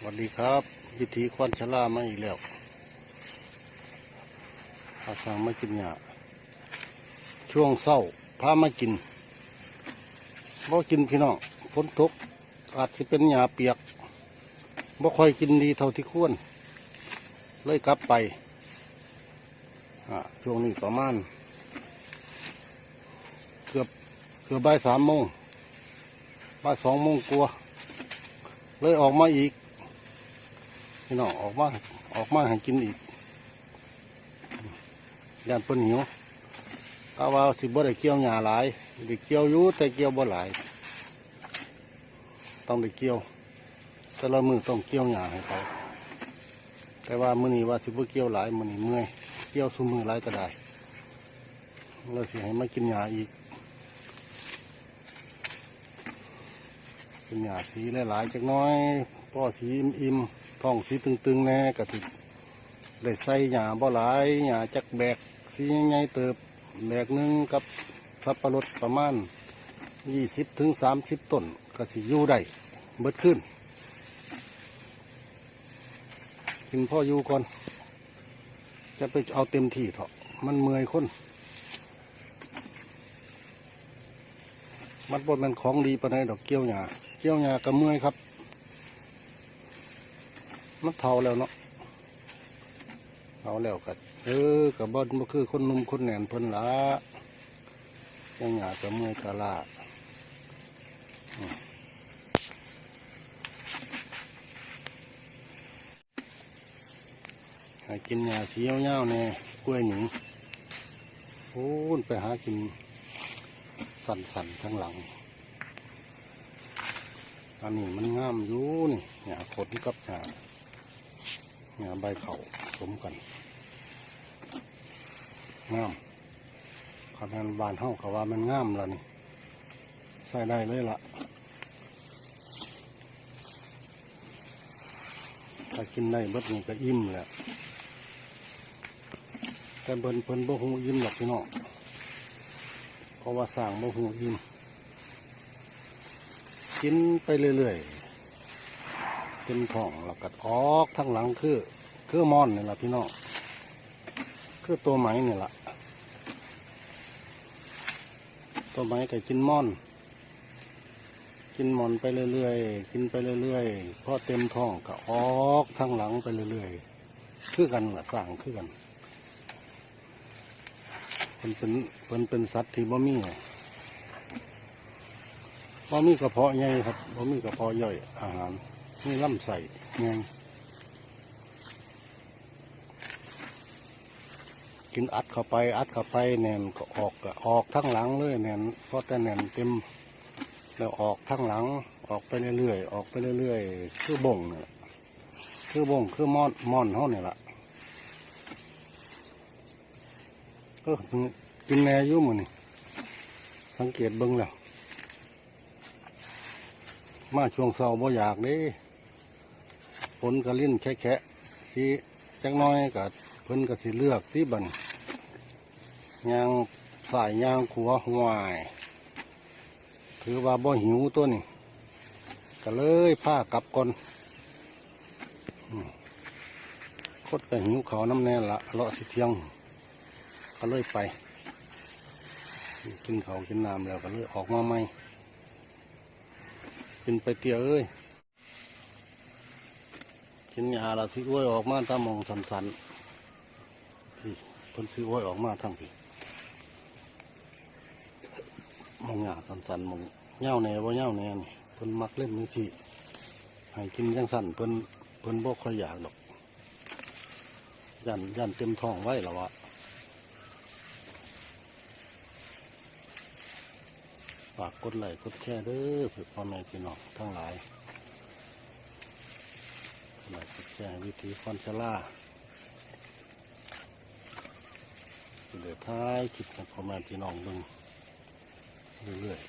สวัสดีครับ วิธีควันชลามาอีกแล้วอาสั่งมากินหยาช่วงเศร้าพามากินบ่กินพี่น้องฝนตกอาจจะเป็นหยาเปียกบ่ค่อยกินดีเท่าที่ควร เลยกลับไปช่วงนี้ประมาณ เกือบเกือบบ่ายสามโมงบ่ายสองโมงกลัวเลยออกมาอีก พี่น้องออกมาออกมาให้กินอีกย่านเพิ่นหิวถ้าว่าสิบ่ได้เกี่ยวหญ้าหลายได้เกี่ยวอยู่แต่เกี่ยวบ่หลาย ต้องได้เกี่ยว แต่ละมือต้องเกี่ยวหญ้าให้เขาแต่ว่ามื้อนี้ว่าสิบ่เกี่ยวหลายมื้อนี้เมื่อยเกี่ยวซุมือหลายก็ได้เลยสิให้มากินหญ้าอีกกินหญ้าสีหลายๆจักน้อยพ่อสีอิ่มๆ ท้องสีตึงๆแน่ก็สิได้ใส่หญ้าบ่หลายหญ้าจักแบกสีใหญ่เติบแบกหนึงกับสับปะรดประมาณยี่สิบถึงสามสิบต้นก็สิอยู่ได้เบิดขึ้นกินพ่ออยู่ก่อน จะไปเอาเต็มที่เถอะมันเมื่อยคนมันบนมันของดีปานใดดอกเกี้ยวหญ้าเกี้ยวหญ้ากับเมื่อยครับ มันเท่าแล้วเนาะเท่าแล้วกัเออกับบอนบ่คือคนนุ่มคนแหนนเพิ่นละเกี้ยวหญ้ากับเมื่อยกะลาห้กินหญ้าสีเงาวๆแน่กล้วยหนิงโอ้นไปหากินสั่นๆทั้งหลังอันนี้มันงามอยู่นี่เนี่ยขนกับหา เนี่ยใบเข่าสมกันงามขนาดบานเท่ากับว่ามันงามแล้วนี่ใส่ได้เลยละถ้ากินได้เบิดนี่ก็อิ่มแหละแต่เบิ่นเพิ่นบ่หูอิ่มหรอกพี่น้องเพราะว่าสร้างโมหูยินกินไปเรื่อยๆ เป็นท้องแล้วก็ออกทั้งหลังคือคือมอนนี่แหละพี่น้องคือตัวไหมนี่แหละตัวไหมก็กินมอน กินมอนไปเรื่อยๆกินไปเรื่อยๆพอเต็มท้องก็ออกทั้งหลังไปเรื่อยๆคือกันละสร้างคือกันมันเป็นมันเป็นสัตว์ที่บ่มีบ่มีกระเพาะใหญ่ครับบ่มีกระเพาะย่อยอาหาร มีลำไส้ใหญ่กินอัดเข้าไป อัดเข้าไปแน่นก็ออกออกทั้งหลังเลยแน่นเพราะแต่แน่นเต็มแล้วออกทั้งหลัง ออกไปเรื่อยๆออกไปเรื่อยๆคือบ่งนี่แหละคือบ่งคือมอนมอนเท่านี่แหละเออกินแน่ยุ่มือนี่สังเกตเบิ้งแล้วมาช่วงเสาร์บ่อยากเด้ ฝนก็ลิ้นแค่แค่ที่จักน้อยก็เพิ่นก็สิเลือกที่บันยางสายยางขัวหวายถือว่าบ่หิวตัวนี่ก็เลยผ้ากลับก่อนคดไปหิวเขาน้ำแน่ละเลาะสิเที่ยง ก็เลยไป กินเขากินน้ำแล้วก็เลยออกมาใหม่กินไปเตี๋ยเอ้ย กินยาละสิอ้วยออกมาตามองสันสันๆพี่เพิ่นสิอ้วยออกมาทั้งพี่มองหยาสันสันมองเง่าแน่บ่าเง่าแน่นี่เพิ่นมักเล่นมือสิให้กินจังสันเพิ่นเพิ่นบ่ค่อยอยากหรอกยันยันเต็มท้องไว้แล้ววะฝากกดไลค์กดแชร์เด้อเพื่อพ่อแม่พี่น้องทั้งหลาย กดไลค์กแชร์วิธีคอนชล่าเดี๋ยวท้ายคลิปให้พ่อแม่พี่น้องเบิ่งเรื่อยๆ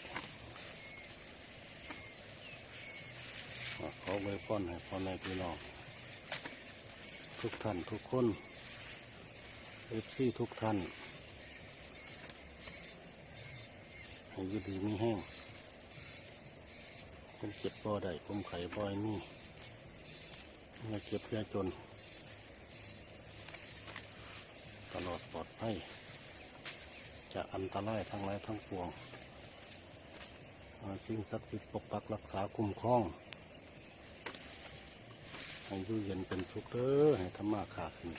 ขอไว้ป้อนให้พ่อแม่พี่น้อง ทุกท่านทุกคนเอฟซีทุกท่านให้อยูดีมีแห้งผมเจ็บบ่ได้ผมไข่บ่อยนี่ เจ็บอย่าจน ตลอดปลอดภัยจากอันตรายทั้งหลายทั้งปวงสิ่งศักดิ์สิทธิ์ปกปักรักษาคุ้มครองให้ยู่เย็นเป็นสุขเด้อให้ธรรมะขาขึ้น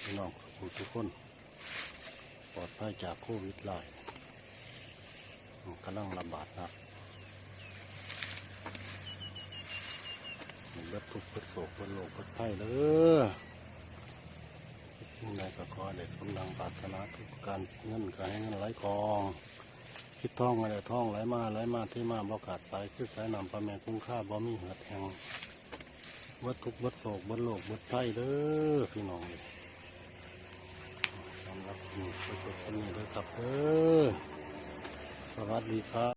พี่น้องทุกคน ปลอดภัยจากโควิดหลายกำลังระบาดนัก เบิดทุกข์เบิดโศกเบิดโลกเบิดภัยเด้อสิ่งใดก็ขอเด็กกำลังปรารถนาทุกการเงินก็ให้เงินไหลกองคิดท่องอะไรท่องไหลมาไหลมาที่มาบ่ขาดสายคือสายนำประแม่คุ้มค่าบ่มีเหือดแหงเบิดทุกข์เบิดโศกเบิดโลกเบิดภัยเด้อพี่น้องเลยสำหรับนี่ก็จะเป็นนี่เลยครับเออสวัสดีครับ